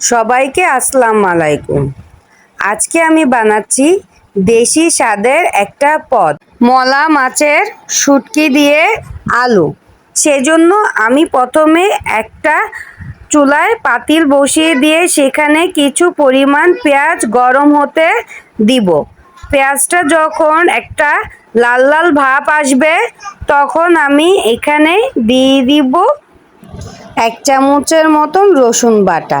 সবাইকে আসসালামু আলাইকুম। আজকে আমি বানাচ্ছি দেশি স্বাদের একটা পদ। মলা মাছের শুটকি দিয়ে আলু। সেজন্য আমি প্রথমে একটা চুলায় পাতিল বসিয়ে দিয়ে সেখানে কিছু পরিমাণ পেঁয়াজ গরম হতে দিব। পেঁয়াজটা যখন একটা লাল লাল ভাব আসবে, তখন আমি এখানে দিয়ে দিব এক চামচের মতন রসুন বাটা।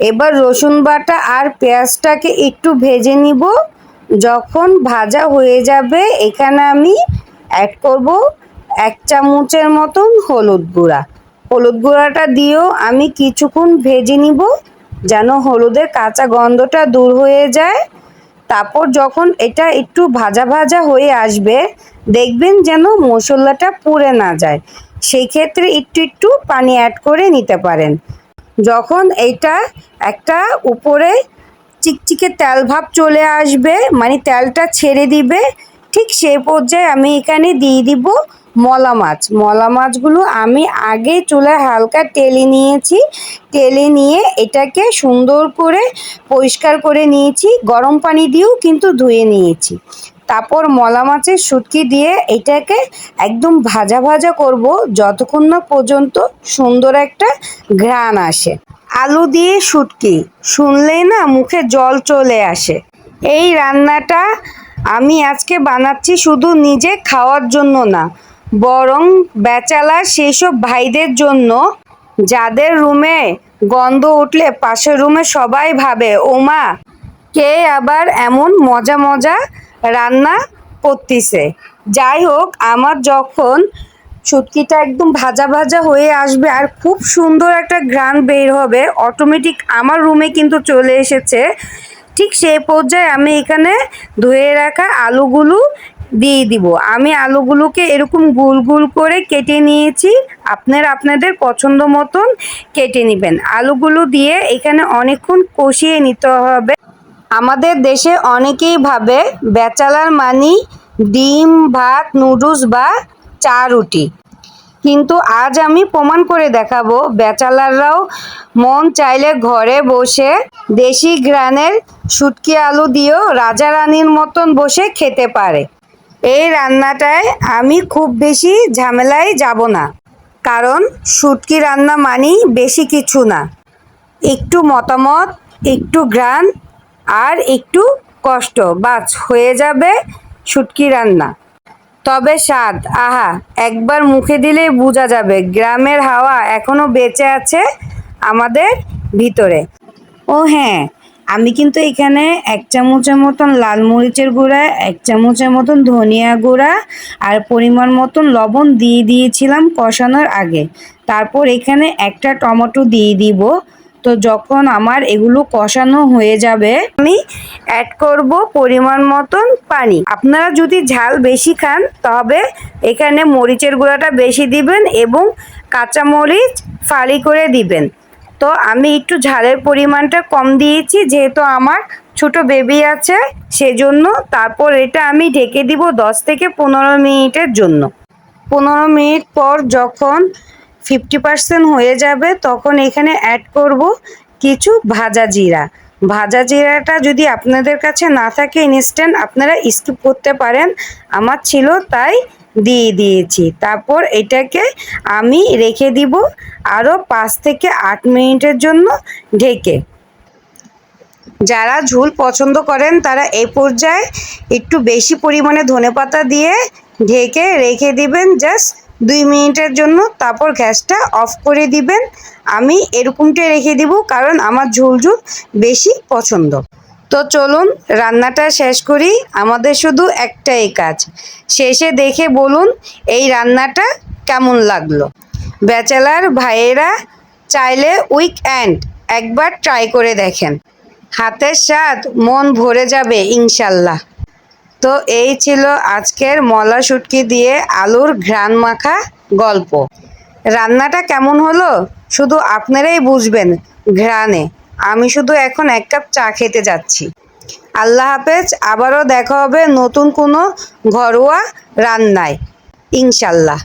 এবার রসুন বাটা আর পেঁয়াজটাকে একটু ভেজে নিব। যখন ভাজা হয়ে যাবে, এখানে আমি অ্যাড করব এক চামচের মতন হলুদ গুঁড়া। হলুদ গুঁড়াটা দিয়েও আমি কিছুক্ষণ ভেজে নিব, যেন হলুদের কাঁচা গন্ধটা দূর হয়ে যায়। তারপর যখন এটা একটু ভাজা ভাজা হয়ে আসবে, দেখবেন যেন মশলাটা পুড়ে না যায়। সেই ক্ষেত্রে একটু একটু পানি অ্যাড করে নিতে পারেন। যখন এটা একটা উপরে চিকচিকে তেল ভাব চলে আসবে মানে তেলটা ছেড়ে দিবে, ঠিক সেই পর্যায়ে আমি এখানে দিয়ে দিব মলা মাছ। মলা মাছগুলো আমি আগে চুলায় হালকা টেলে নিয়েছি, টেলে নিয়ে এটাকে সুন্দর করে পরিষ্কার করে নিয়েছি, গরম পানি দিয়েও কিন্তু ধুয়ে নিয়েছি। তারপর মলা মাছের শুটকি দিয়ে এটাকে একদম ভাজা ভাজা করব যতক্ষণ না পর্যন্ত সুন্দর একটা ঘ্রাণ আসে। আলু দিয়ে শুটকি, শুনলেই না মুখে জল চলে আসে। এই রান্নাটা আমি আজকে বানাচ্ছি শুধু নিজে খাওয়ার জন্য না, বরং বেচালার সেই সব ভাইদের জন্য। যাদের রুমে গন্ধ উঠলে পাশের রুমে সবাই ভাবে, ওমা, কে আবার এমন মজা মজা রান্না করতেছে। যাই হোক, আমার যখন শুটকিটা একদম ভাজা ভাজা হয়ে আসবে আর খুব সুন্দর একটা ঘ্রাণ বের হবে অটোমেটিক আমার রুমে কিন্তু চলে এসেছে। ঠিক সেই পর্যায়ে আমি এখানে ধুয়ে রাখা আলুগুলো দিয়ে দিব। আমি আলুগুলোকে এরকম গুল গুল করে কেটে নিয়েছি। আপনার আপনাদের পছন্দ মতন কেটে নেবেন। আলুগুলো দিয়ে এখানে অনেকক্ষণ কষিয়ে নিতে হবে। আমাদের দেশে অনেকেই ভাবে ব্যাচালার মানি ডিম, ভাত, নুডলস বা চা রুটি। কিন্তু আজ আমি প্রমাণ করে দেখাবো ব্যাচালাররাও মন চাইলে ঘরে বসে দেশি গ্রানের শুটকি আলু দিয়েও রাজা রানীর মতন বসে খেতে পারে। এই রান্নাটায় আমি খুব বেশি ঝামেলায় যাব না, কারণ শুটকি রান্না মানেই বেশি কিছু না। একটু মতামত, একটু গ্রান আর একটু কষ্ট, বাস, হয়ে যাবে শুটকি রান্না। তবে স্বাদ, আহা, একবার মুখে দিলেই বোঝা যাবে, গ্রামের হাওয়া এখনও বেঁচে আছে আমাদের ভিতরে। ও হ্যাঁ আমি কিন্তু এখানে এক চামচের মতন লাল মরিচের গুঁড়া, এক চামচের মতন ধনিয়া গুঁড়া আর পরিমাণ মতন লবণ দিয়ে দিয়েছিলাম কষানোর আগে। তারপর এখানে একটা টমেটো দিয়ে দিব। তো যখন আমার এগুলো কষানো হয়ে যাবে, আমি অ্যাড করব পরিমাণ মতন পানি। আপনারা যদি ঝাল বেশি খান, তবে এখানে মরিচের গুঁড়াটা বেশি দিবেন এবং কাঁচা মরিচ ফালি করে দিবেন। তো আমি একটু ঝালের পরিমাণটা কম দিয়েছি, যেহেতু আমার ছোট বেবি আছে, সেজন্য তারপর এটা আমি ঢেকে দিব দশ থেকে পনেরো মিনিটের জন্য। পনেরো মিনিট পর যখন ফিফটি পার্সেন্ট হয়ে যাবে, তখন এখানে অ্যাড করব কিছু ভাজা জিরা। ভাজা জিরাটা যদি আপনাদের কাছে না থাকে ইনস্ট্যান্ট আপনারা স্কিপ করতে পারেন। আমার ছিল তাই দিয়ে দিয়েছি। তারপর এটাকে আমি রেখে দিব আরও পাঁচ থেকে আট মিনিটের জন্য ঢেকে। যারা ঝোল পছন্দ করেন, তারা এই পর্যায়ে একটু বেশি পরিমাণে ধনেপাতা দিয়ে ঢেকে রেখে দিবেন জাস্ট দুই মিনিটের জন্য তারপর গ্যাসটা অফ করে দিবেন। আমি এরকমটাই রেখে দিব কারণ আমার ঝোল ঝোল বেশি পছন্দ। তো চলুন রান্নাটা শেষ করি। আমাদের শুধু একটাই কাজ। শেষে দেখে বলুন এই রান্নাটা কেমন লাগল। ব্যাচেলার ভাইয়েরা চাইলে উইকএন্ড একবার ট্রাই করে দেখেন। হাতের স্বাদ মন ভরে যাবে ইনশাল্লাহ। তো এই ছিল আজকের মলা শুটকি দিয়ে আলুর ঘ্রাণ মাখা গল্প। রান্নাটা কেমন হলো? শুধু আপনারাই বুঝবেন ঘ্রাণে। আমি শুধু এখন এক কাপ চা খেতে যাচ্ছি। আল্লাহ হাফেজ, আবারও দেখা হবে নতুন কোনো ঘরোয়া রান্নায়। ইনশাল্লাহ।